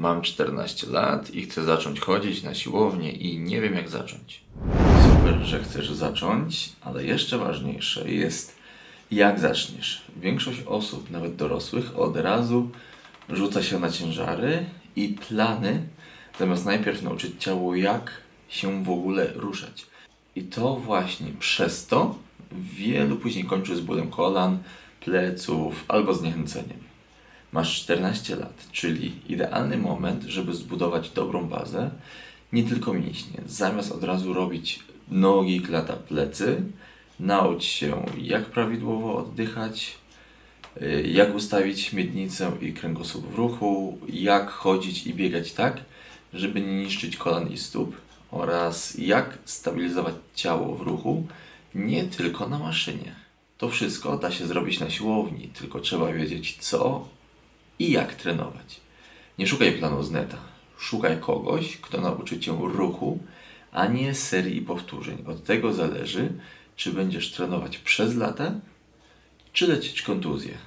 Mam 14 lat i chcę zacząć chodzić na siłownię i nie wiem jak zacząć. Super, że chcesz zacząć, ale jeszcze ważniejsze jest jak zaczniesz. Większość osób, nawet dorosłych, od razu rzuca się na ciężary i plany, zamiast najpierw nauczyć ciało jak się w ogóle ruszać. I to właśnie przez to wielu później kończy z bólem kolan, pleców albo zniechęceniem. Masz 14 lat, czyli idealny moment, żeby zbudować dobrą bazę, nie tylko mięśnie. Zamiast od razu robić nogi, klata, plecy, naucz się jak prawidłowo oddychać, y, jak ustawić miednicę i kręgosłup w ruchu, jak chodzić i biegać tak, żeby nie niszczyć kolan i stóp oraz jak stabilizować ciało w ruchu, nie tylko na maszynie. To wszystko da się zrobić na siłowni, tylko trzeba wiedzieć co i jak trenować. Nie szukaj planu z neta. Szukaj kogoś, kto nauczy cię ruchu, a nie serii powtórzeń. Od tego zależy, czy będziesz trenować przez lata, czy lecieć kontuzję.